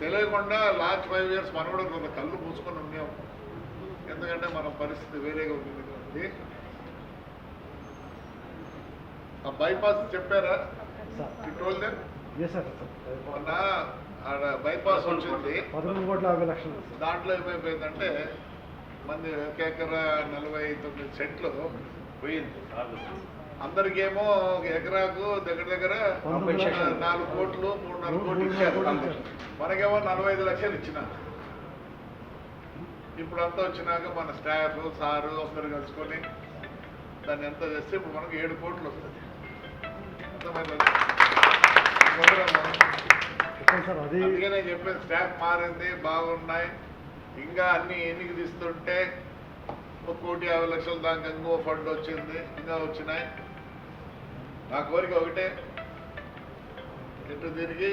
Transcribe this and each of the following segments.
తెలియకుండా last five years మనం కూడా కొంత కళ్ళు మూసుకొని ఉన్నాం. ఎందుకంటే మన పరిస్థితి వేరేగా ఉంది. కాబట్టి ఆ బైపాస్ చెప్పారా? మొన్న ఆడ బైపాస్ వచ్చింది. కోట్ల యాభై లక్షలు. దాంట్లో ఏమైపోయిందంటే మంది ఒక ఎకరా నలభై తొమ్మిది సెంట్లు పోయింది. అందరికేమో ఒక ఎకరాకు దగ్గర దగ్గర. నాలుగు కోట్లు మూడున్నర మూడు- కోట్లు ఇచ్చారు కోట్లు ఇచ్చారు. మనకేమో నలభై ఐదు లక్షలు ఇచ్చినారు ఇప్పుడు అంతా వచ్చినాక మన స్టాఫ్ సారు అందరు కలుసుకొని దాన్ని ఎంత చేస్తే ఇప్పుడు మనకు ఏడు కోట్లు వస్తుంది అర్థమైందా? మొదలమ్మా. చెప్పండి సార్ అది అందుకనే చెప్పేది స్టాఫ్ మారింది బాగున్నాయి ఇంకా అన్ని ఎన్నిక తీస్తుంటే ఒక కోటి యాభై లక్షల దాకా ఇంకో ఫండ్ వచ్చింది ఇంకా వచ్చినాయి నా కోరిక ఒకటే. ఇటు తిరిగి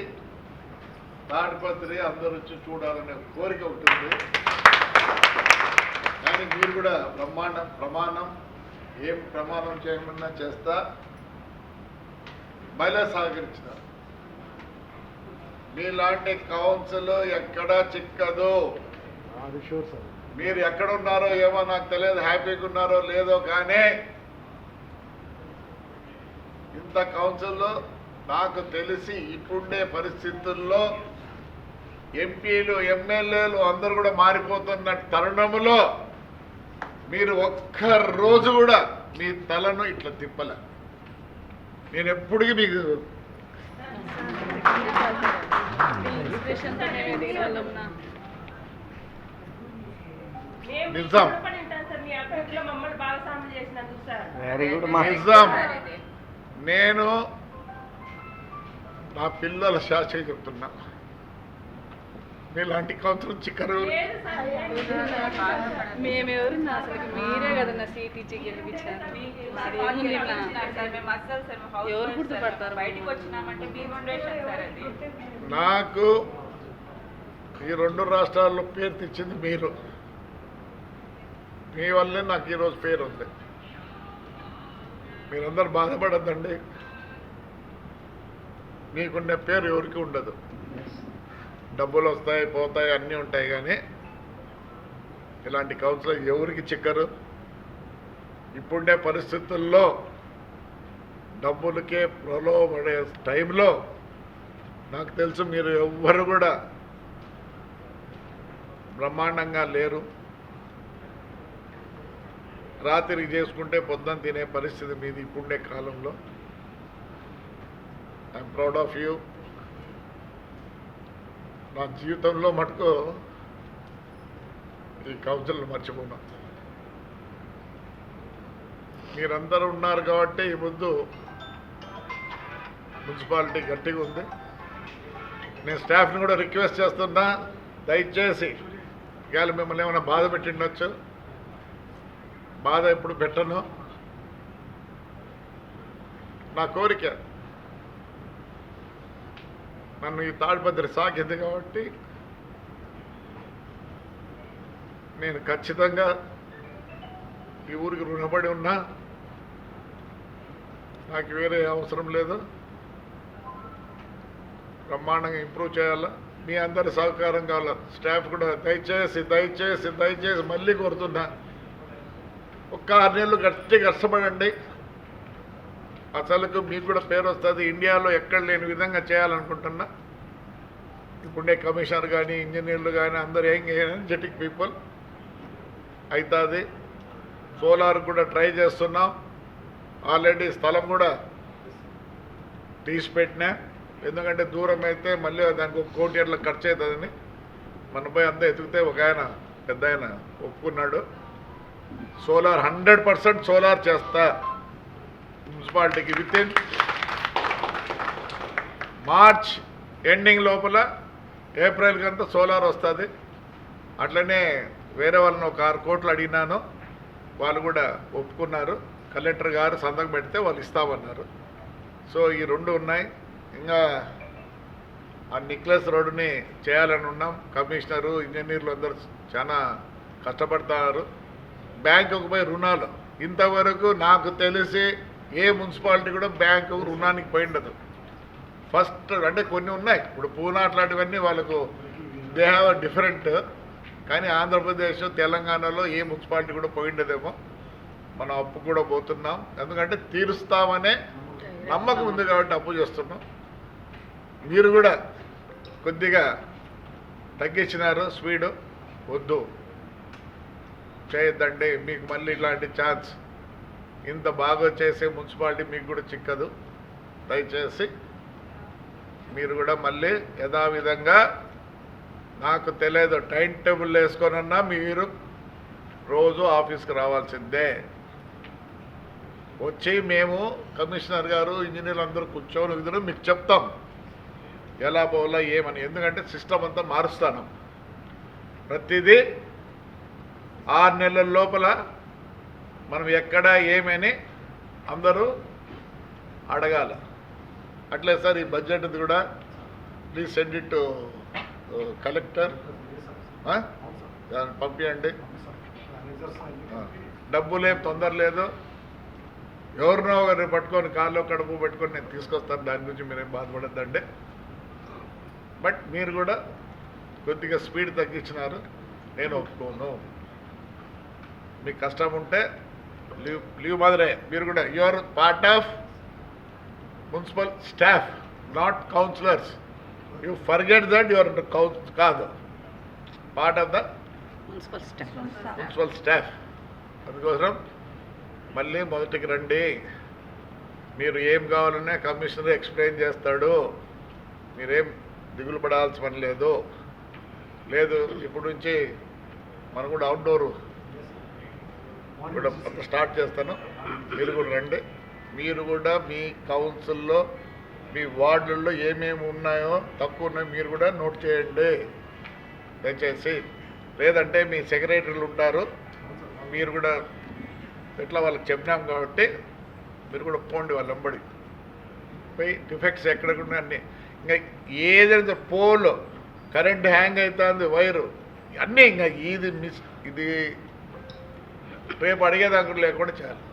తాడిపత్రి అందరూ వచ్చి చూడాలనే కోరిక ఒకటి ఉంది. కానీ మీరు కూడా బ్రహ్మాండం ప్రమాణం ఏం ప్రమాణం చేయమన్నా చేస్తా మహిళా సహకరించినారు మీలాంటి కౌన్సిల్ ఎక్కడా చిక్కదు. మీరు ఎక్కడ ఉన్నారో ఏమో నాకు తెలియదు హ్యాపీగా ఉన్నారో లేదో కానీ ఇంత కౌన్సిల్లో నాకు తెలిసి ఇప్పుండే పరిస్థితుల్లో ఎంపీలు ఎమ్మెల్యేలు అందరూ కూడా మారిపోతున్న తరుణములో మీరు ఒక్క రోజు కూడా మీ తలను ఇట్లా తిప్పలే. నేను ఎప్పటికీ మీకు నిజాం. Very good Nizam. నేను నా పిల్లల శాస్త్రి చెప్తున్నా. మీలాంటి కౌన్సిల్ చిక్కరు. మేమెవరు మీరే సీట్ ఇచ్చి గెలిపించారు? ఎవరు గుర్తుపడతారు? బయటికి వచ్చినామంటే మీ ఫౌండేషన్ సార్ అది. నాకు ఈ రెండు రాష్ట్రాల్లో పేరు తెచ్చింది మీరు. మీ వల్లే నాకు ఈరోజు పేరు ఉంది. మీరందరూ బాధపడద్దండి. మీకుండే పేరు ఎవరికి ఉండదు. డబ్బులు వస్తాయి పోతాయి అన్నీ ఉంటాయి కానీ ఇలాంటి కౌన్సిలర్ ఎవరికి చిక్కరు? ఇప్పుండే పరిస్థితుల్లో డబ్బులకే ప్రలోభడే టైంలో నాకు తెలుసు మీరు ఎవ్వరు కూడా బ్రహ్మాండంగా లేరు. రాత్రికి చేసుకుంటే పొద్దున తినే పరిస్థితి మీది ఇప్పుండే కాలంలో. ఐఎమ్ ప్రౌడ్ ఆఫ్ యూ నా జీవితంలో మటుకు ఈ కౌన్సిల్ మర్చిపోను. మీరందరూ ఉన్నారు కాబట్టి ఈ ముందు మున్సిపాలిటీ గట్టిగా ఉంది. నేను స్టాఫ్ని కూడా రిక్వెస్ట్ చేస్తున్నా దయచేసి ఇవాళ మిమ్మల్ని ఏమైనా బాధ పెట్టిండొచ్చు? బాధ ఎప్పుడు పెట్టను? నా కోరిక నన్ను ఈ తాడిపత్రి సాకింది కాబట్టి నేను ఖచ్చితంగా ఈ ఊరికి రుణపడి ఉన్నా. నాకు వేరే అవసరం లేదు. బ్రహ్మాండంగా ఇంప్రూవ్ చేయాలా? మీ అందరి సహకారం కావాలా? స్టాఫ్ కూడా దయచేసి దయచేసి దయచేసి మళ్ళీ కోరుతున్నా. ఒక్క ఆరు నెలలు గట్టి కష్టపడండి. అసలుకు మీకు కూడా పేరు వస్తుంది. ఇండియాలో ఎక్కడ లేని విధంగా చేయాలనుకుంటున్నా. ఇప్పుడే కమిషనర్ కానీ ఇంజనీర్లు కానీ అందరు ఏం ఎనర్జెటిక్ పీపుల్ అవుతుంది సోలార్ కూడా ట్రై చేస్తున్నాం. ఆల్రెడీ స్థలం కూడా తీసి పెట్టినా ఎందుకంటే దూరం అయితే మళ్ళీ దానికి ఒక కోటి ఏళ్ళ ఖర్చు అవుతుందని. మన పోయి అంతా ఎతికితే ఒక ఆయన పెద్ద ఆయన ఒప్పుకున్నాడు. సోలార్ హండ్రెడ్ పర్సెంట్ సోలార్ చేస్తా మున్సిపాలిటీకి విత్ ఇన్ మార్చ్ ఎండింగ్ లోపల ఏప్రిల్కి అంతా సోలార్ వస్తుంది. అట్లనే వేరే వాళ్ళని ఒక ఆరు కోట్లు అడిగినాను. వాళ్ళు కూడా ఒప్పుకున్నారు. కలెక్టర్ గారు సంతకం పెడితే వాళ్ళు ఇస్తామన్నారు. సో ఈ రెండు ఉన్నాయి. ఇంకా ఆ నిక్లెస్ రోడ్డుని చేయాలని ఉన్నాం. కమిషనరు ఇంజనీర్లు అందరూ చాలా కష్టపడతారు. బ్యాంకుకు పోయి రుణాలు. ఇంతవరకు నాకు తెలిసి ఏ మున్సిపాలిటీ కూడా బ్యాంకు రుణానికి పోయిండదు ఫస్ట్ అంటే కొన్ని ఉన్నాయి. ఇప్పుడు పూనా అట్లాంటివన్నీ వాళ్ళకు దే హ్యావ్ డిఫరెంట్. కానీ ఆంధ్రప్రదేశ్ తెలంగాణలో ఏ మున్సిపాలిటీ కూడా పోయిండదేమో మనం అప్పు కూడా పోతున్నాం. ఎందుకంటే తీరుస్తామనే నమ్మకం ఉంది కాబట్టి అప్పు చేస్తున్నాం. మీరు కూడా కొద్దిగా తగ్గించినారు స్పీడు. వద్దు. చేయొద్దండి మీకు మళ్ళీ ఇలాంటి ఛాన్స్. ఇంత బాగా చేసే మున్సిపాలిటీ మీకు కూడా చిక్కదు. దయచేసి మీరు కూడా మళ్ళీ యథావిధంగా నాకు తెలియదు టైం టేబుల్ వేసుకొనన్నా మీరు రోజు ఆఫీస్కి రావాల్సిందే. వచ్చి మేము కమిషనర్ గారు ఇంజనీర్లు అందరూ కూర్చొని ఇద్దరు మీకు చెప్తాం. ఎలా పోవాలా ఏమని. ఎందుకంటే సిస్టమ్ అంతా మారుస్తాను. ప్రతిదీ ఆరు నెలల లోపల మనం ఎక్కడ ఏమని అందరూ అడగాల. అట్లే సార్ ఈ బడ్జెట్ కూడా ప్లీజ్ సెండ్ ఇట్ కలెక్టర్ దాన్ని పంపించండి డబ్బు లేదు తొందర లేదు. ఎవరినో ఒకరిని పట్టుకొని కాల్లో కడుపు పెట్టుకొని నేను తీసుకొస్తాను దాని గురించి మీరేం బాధపడద్దండి. బట్ మీరు కూడా కొద్దిగా స్పీడ్ తగ్గించినారు నేను ఒప్పుకోను. మీకు కష్టం ఉంటే లీవ్ లీవ్ మాదిరే. మీరు కూడా your part of municipal staff not councillors you forget that your కౌన్స్ కాదు. Part of the municipal staff municipal staff అందుకోసం మళ్ళీ మొదటికి రండి. మీరు ఏం కావాలన్నా కమిషనర్ ఎక్స్ప్లెయిన్ చేస్తాడు. మీరేం దిగులు పడాల్సిన పని లేదు. లేదు ఇప్పుడు నుంచి మనం కూడా అవుట్డోర్ కూడా స్టార్ట్ చేస్తాను. మీరు కూడా రండి. మీరు కూడా మీ కౌన్సిల్లో మీ వార్డుల్లో ఏమేమి ఉన్నాయో తక్కువ ఉన్నాయో మీరు కూడా నోట్ చేయండి. దయచేసి. లేదంటే మీ సెక్రటరీలు ఉంటారు. మీరు కూడా ఎట్లా వాళ్ళకి చెప్పినాం కాబట్టి మీరు కూడా పోండి వాళ్ళు వెంబడి పోయి డిఫెక్ట్స్ ఎక్కడ అన్నీ. ఇంకా ఏదైతే పోల్ కరెంట్ హ్యాంగ్ అవుతుంది వైరు అన్నీ ఇంకా ఇది మిస్ ఇది రేపు అడిగేదాకా లేకుండా చాలు.